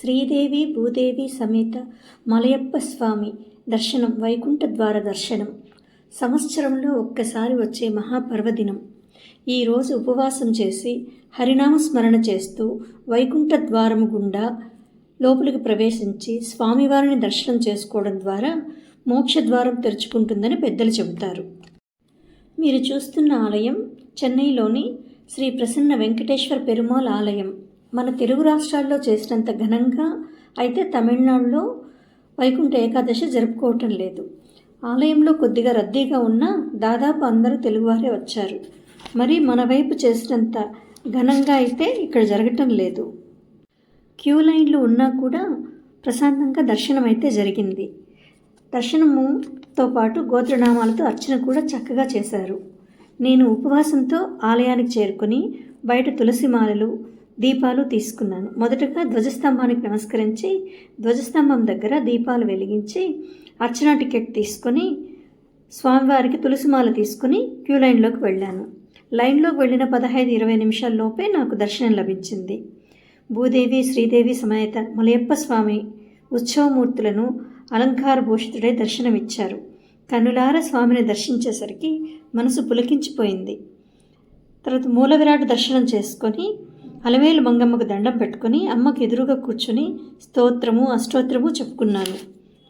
శ్రీదేవి భూదేవి సమేత మలయప్ప స్వామి దర్శనం వైకుంఠ ద్వార దర్శనం. సంవత్సరంలో ఒక్కసారి వచ్చే మహాపర్వదినం. ఈరోజు ఉపవాసం చేసి హరినామ స్మరణ చేస్తూ వైకుంఠ ద్వారము గుండా లోపలికి ప్రవేశించి స్వామివారిని దర్శనం చేసుకోవడం ద్వారా మోక్షద్వారం తెరుచుకుంటుందని పెద్దలు చెబుతారు. మీరు చూస్తున్న ఆలయం చెన్నైలోని శ్రీ ప్రసన్న వెంకటేశ్వర పెరుమాల్ ఆలయం. మన తెలుగు రాష్ట్రాల్లో చేసినంత ఘనంగా అయితే తమిళనాడులో వైకుంఠ ఏకాదశి జరుపుకోవటం లేదు. ఆలయంలో కొద్దిగా రద్దీగా ఉన్నా దాదాపు అందరూ తెలుగువారే వచ్చారు. మరి మన వైపు చేసినంత ఘనంగా అయితే ఇక్కడ జరగటం లేదు. క్యూ లైన్లు ఉన్నా కూడా ప్రశాంతంగా దర్శనం అయితే జరిగింది. దర్శనముతో పాటు గోత్రనామాలతో అర్చన కూడా చక్కగా చేశారు. నేను ఉపవాసంతో ఆలయానికి చేరుకొని బయట తులసి మాలలు దీపాలు తీసుకున్నాను. మొదటగా ధ్వజస్తంభానికి నమస్కరించి ధ్వజస్తంభం దగ్గర దీపాలు వెలిగించి అర్చన టికెట్ తీసుకొని స్వామివారికి తులసిమాల తీసుకుని క్యూ లైన్లోకి వెళ్ళాను. లైన్లోకి వెళ్ళిన పదహైదు ఇరవై నిమిషాల్లోపే నాకు దర్శనం లభించింది. భూదేవి శ్రీదేవి సమేత మలయప్ప స్వామి ఉత్సవమూర్తులను అలంకార భూషితుడై దర్శనమిచ్చారు. కన్నులార స్వామిని దర్శించేసరికి మనసు పులకించిపోయింది. తర్వాత మూల విరాట్ దర్శనం చేసుకొని అలవేలు మంగమ్మకు దండం పెట్టుకుని అమ్మకు ఎదురుగా కూర్చుని స్తోత్రము అష్టోత్తరము చెప్పుకున్నాను.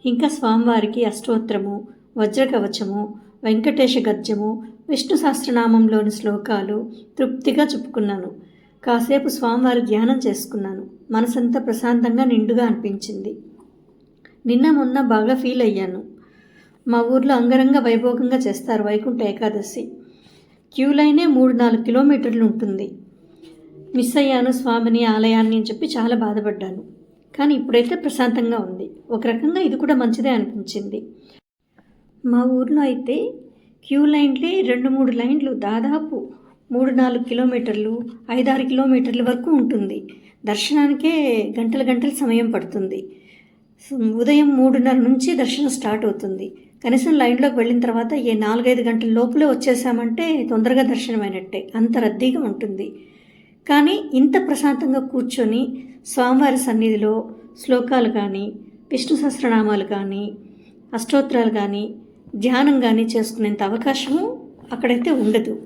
ఇంకా స్వామివారికి అష్టోత్తరము వజ్రకవచము వెంకటేశ గద్యము విష్ణు సహస్రనామంలోని శ్లోకాలు తృప్తిగా చెప్పుకున్నాను. కాసేపు స్వామివారి ధ్యానం చేసుకున్నాను. మనసంతా ప్రశాంతంగా నిండుగా అనిపించింది. నిన్న మొన్న బాగా ఫీల్ అయ్యాను. మా ఊర్లో అంగరంగ వైభోగంగా చేస్తారు వైకుంఠ ఏకాదశి. క్యూ లైనే మూడు నాలుగు కిలోమీటర్లు ఉంటుంది. మిస్ అయ్యాను స్వామిని ఆలయాన్ని అని చెప్పి చాలా బాధపడ్డాను. కానీ ఇప్పుడైతే ప్రశాంతంగా ఉంది. ఒక రకంగా ఇది కూడా మంచిదే అనిపించింది. మా ఊర్లో అయితే క్యూ లైన్లే రెండు మూడు లైన్లు దాదాపు మూడు నాలుగు కిలోమీటర్లు ఐదారు కిలోమీటర్ల వరకు ఉంటుంది. దర్శనానికే గంటల గంటల సమయం పడుతుంది. ఉదయం మూడున్నర నుంచి దర్శనం స్టార్ట్ అవుతుంది. కనీసం లైన్లోకి వెళ్ళిన తర్వాత ఏ నాలుగైదు గంటల లోపలే వచ్చేసామంటే తొందరగా దర్శనమైనట్టే. అంత రద్దీగా ఉంటుంది. కానీ ఇంత ప్రశాంతంగా కూర్చొని స్వామివారి సన్నిధిలో శ్లోకాలు కానీ విష్ణు సహస్రనామాలు కానీ అష్టోత్తరాలు కానీ ధ్యానం కానీ చేసుకునేంత అవకాశము అక్కడైతే ఉండదు.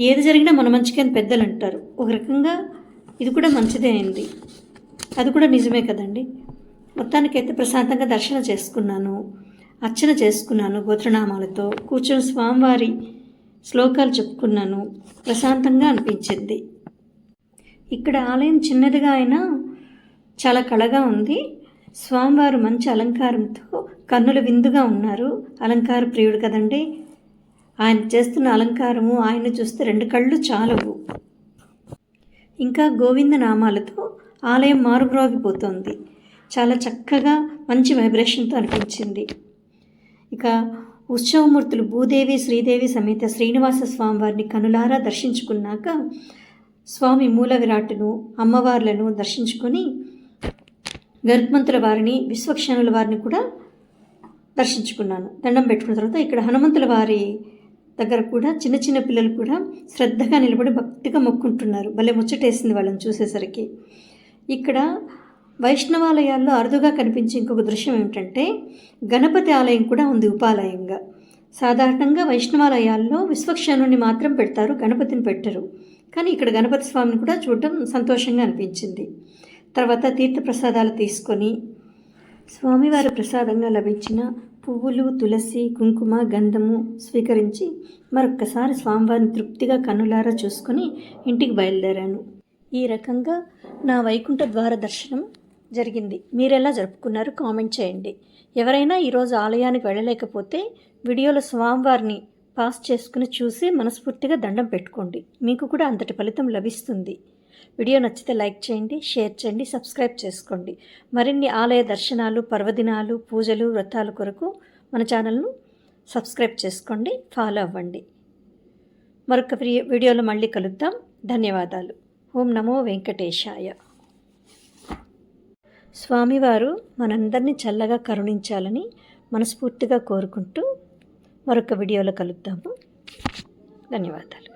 ఏది జరిగినా మన మంచికి అని పెద్దలు అంటారు. ఒక రకంగా ఇది కూడా మంచిదే అయింది అది కూడా నిజమే కదండి. మొత్తానికైతే ప్రశాంతంగా దర్శనం చేసుకున్నాను. అర్చన చేసుకున్నాను గోత్రనామాలతో. కూర్చొని స్వామివారి శ్లోకాలు చెప్పుకున్నాను. ప్రశాంతంగా అనిపించింది. ఇక్కడ ఆలయం చిన్నదిగా అయినా చాలా కళగా ఉంది. స్వామివారు మంచి అలంకారంతో కన్నుల విందుగా ఉన్నారు. అలంకార ప్రియుడు కదండి. ఆయన చేస్తున్న అలంకారము ఆయన చూస్తే రెండు కళ్ళు చాలవు. ఇంకా గోవింద నామాలతో ఆలయం మారుమ్రోగిపోతుంది. చాలా చక్కగా మంచి వైబ్రేషన్తో అనిపించింది. ఇక ఉత్సవమూర్తులు భూదేవి శ్రీదేవి సమేత శ్రీనివాస స్వామివారిని కనులారా దర్శించుకున్నాక స్వామి మూల విరాట్టును అమ్మవార్లను దర్శించుకొని గర్భమంతుల వారిని విశ్వక్షణుల వారిని కూడా దర్శించుకున్నాను. దండం పెట్టుకున్న తర్వాత ఇక్కడ హనుమంతుల వారి దగ్గర కూడా చిన్న చిన్న పిల్లలు కూడా శ్రద్ధగా నిలబడి భక్తిగా మొక్కుంటున్నారు. భలే ముచ్చటేసింది వాళ్ళని చూసేసరికి. ఇక్కడ వైష్ణవాలయాల్లో అరుదుగా కనిపించే ఇంకొక దృశ్యం ఏమిటంటే గణపతి ఆలయం కూడా ఉంది ఉపాలయంగా. సాధారణంగా వైష్ణవాలయాల్లో విశ్వక్షణుని మాత్రం పెడతారు గణపతిని పెట్టరు. కానీ ఇక్కడ గణపతి స్వామిని కూడా చూడటం సంతోషంగా అనిపించింది. తర్వాత తీర్థప్రసాదాలు తీసుకొని స్వామివారి ప్రసాదంగా లభించిన పువ్వులు తులసి కుంకుమ గంధము స్వీకరించి మరొక్కసారి స్వామివారిని తృప్తిగా కన్నులారా చూసుకొని ఇంటికి బయలుదేరాను. ఈ రకంగా నా వైకుంఠ ద్వార దర్శనం జరిగింది. మీరెలా జరుపుకున్నారు కామెంట్ చేయండి. ఎవరైనా ఈరోజు ఆలయానికి వెళ్ళలేకపోతే వీడియోలో స్వామివారిని పాస్ చేసుకుని చూసి మనస్ఫూర్తిగా దండం పెట్టుకోండి. మీకు కూడా అంతటి ఫలితం లభిస్తుంది. వీడియో నచ్చితే లైక్ చేయండి షేర్ చేయండి సబ్స్క్రైబ్ చేసుకోండి. మరిన్ని ఆలయ దర్శనాలు పర్వదినాలు పూజలు వ్రతాల కొరకు మన ఛానల్ను సబ్స్క్రైబ్ చేసుకోండి ఫాలో అవ్వండి. మరొక వీడియోలో మళ్ళీ కలుద్దాం. ధన్యవాదాలు. ఓం నమో వెంకటేశాయ. స్వామివారు మనందరినీ చల్లగా కరుణించాలని మనస్ఫూర్తిగా కోరుకుంటూ మరొక వీడియోలో కలుద్దాము. ధన్యవాదాలు.